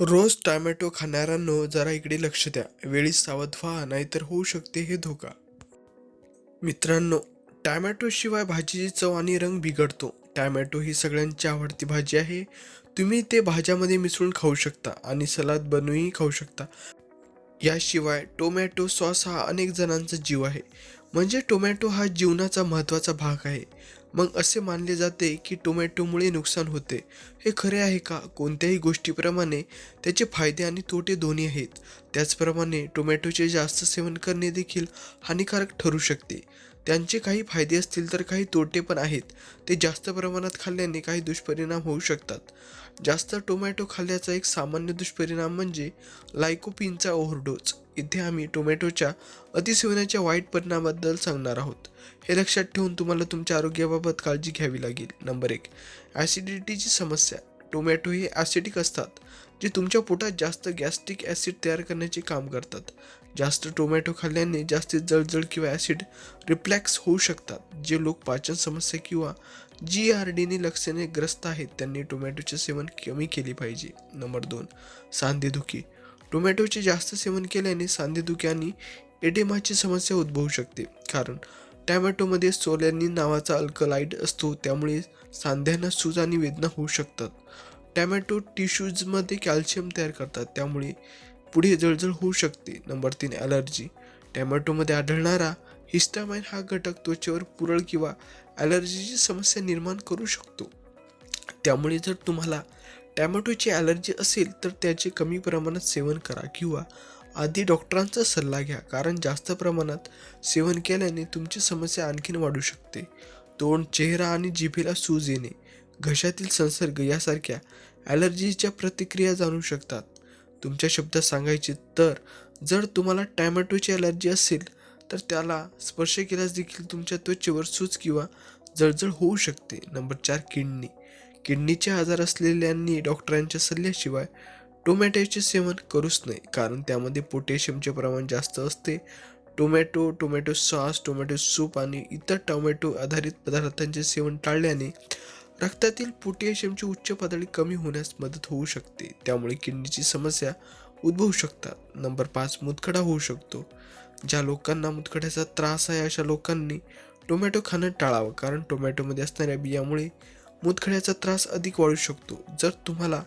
रोज tomato खाणाऱ्यांनो जरा इकडे लक्ष द्या. वेळी सावध व्हा नाहीतर होऊ शकते हे धोका. मित्रांनो टॅमॅटो शिवाय भाजीची चव आणि रंग बिघडतो. टॅमॅटो ही सगळ्यांची आवडती भाजी आहे. तुम्ही ते भाज्यामध्ये मिसळून खाऊ शकता आणि सलाद बनवूनही खाऊ शकता. याशिवाय टोमॅटो सॉस हा अनेक जणांचा जीव आहे. म्हणजे टोमॅटो हा जीवनाचा महत्त्वाचा भाग आहे. मग असे मानले जाते की टोमॅटोमुळे नुकसान होते. हे खरे आहे का? कोणत्याही गोष्टीप्रमाणे त्याचे फायदे आणि तोटे दोन्ही आहेत. त्याचप्रमाणे टोमॅटोचे जास्त सेवन करणे देखील हानिकारक ठरू शकते. त्यांचे काही फायदे असतील तर काही तोटे पण आहेत. ते जास्त प्रमाणात खाल्ल्याने काही दुष्परिणाम होऊ शकतात. जास्त टोमॅटो खाल्ल्याचा एक सामान्य दुष्परिणाम म्हणजे लायकोपिनचा ओव्हरडोज इथे आम्ही टोमॅटोच्या अतिसेवनाच्या वाईट परिणामाबद्दल सांगणार आहोत. हे लक्षात ठेवून तुम्हाला तुमच्या आरोग्याबाबत काळजी घ्यावी लागेल. नंबर एक ॲसिडिटीची समस्या. टोमॅटो हे ॲसिडिक असतात. जे तुमच्या पोटात जास्त गॅस्ट्रिक ॲसिड तयार करण्याचे काम करतात. जास्त टोमॅटो खाल्ल्याने जास्तीत जळजळ किंवा ॲसिड रिफ्लॅक्स होऊ शकतात. जे लोक पाचन समस्या किंवा जी आर डीने लक्षणे ग्रस्त आहेत त्यांनी टोमॅटोचे सेवन कमी केले पाहिजे. नंबर दोन सांधेदुखी. टोमॅटोचे जास्त सेवन केल्याने सांधेदुखी आणि एडेमाची समस्या उद्भवू शकते. कारण टॅमॅटोमध्ये सोलॅनिन नावाचा अल्कलाइड असतो त्यामुळे सांध्यांना सूज आणि वेदना होऊ शकतात. टॅमॅटो टिश्यूजमध्ये कॅल्शियम तयार करतात. त्यामुळे पुढे जळजळ होऊ शकते. नंबर तीन ॲलर्जी. टॅमॅटोमध्ये आढळणारा हिस्टामाइन हा घटक त्वचेवर पुरळ किंवा ॲलर्जीची समस्या निर्माण करू शकतो. त्यामुळे जर तुम्हाला टॅमॅटोची ॲलर्जी असेल तर त्याचे कमी प्रमाणात सेवन करा किंवा आधी डॉक्टरांचा सल्ला घ्या. कारण जास्त प्रमाणात सेवन केल्याने तुमची समस्या आणखीन वाढू शकते. तोंड चेहरा आणि जिभेला सूज येणे. घशातील संसर्ग यासारख्या ॲलर्जीच्या प्रतिक्रिया जाणू शकतात. तुमच्या शब्दात सांगायचे तर जर तुम्हाला टॅमॅटोची ॲलर्जी असेल तर त्याला स्पर्श केल्यास देखील तुमच्या त्वचेवर सूज किंवा जळजळ होऊ शकते. नंबर चार किडनी. किडनीचे आजार असलेल्यांनी डॉक्टरांच्या सल्ल्याशिवाय टोमॅटोचे सेवन करूच नये कारण त्यामध्ये पोटॅशियमचे प्रमाण जास्त असते. Tomato tomato sauce tomato soup आणि इतर टोमॅटो आधारित पदार्थांचे सेवन टाळल्याने रक्तातील पोटॅशियमची उच्च पातळी कमी होण्यास मदत होऊ शकते. त्यामुळे किडनीची समस्या उद्भवू शकतात. नंबर पाच मुतखडा होऊ शकतो. ज्या लोकांना मुतखड्याचा त्रास आहे अशा लोकांनी टोमॅटो खाणं टाळावं. कारण टोमॅटोमध्ये असणाऱ्या बियामुळे मुतखड्याचा त्रास अधिक वाढू शकतो. जर तुम्हाला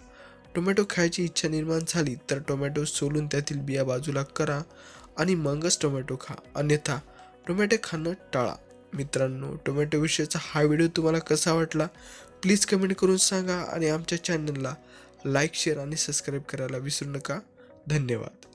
टोमॅटो खायची इच्छा निर्माण झाली तर टोमॅटो सोलून त्यातील बिया बाजूला करा आणि मगच टोमॅटो खा. अन्यथा टोमॅटो खाणं टाळा. मित्रांनो टोमॅटो विषयीचा हा व्हिडिओ तुम्हाला कसा वाटला प्लीज कमेंट करून सांगा आणि आमच्या चॅनलला लाईक शेअर आणि सबस्क्राईब करायला विसरू नका. धन्यवाद.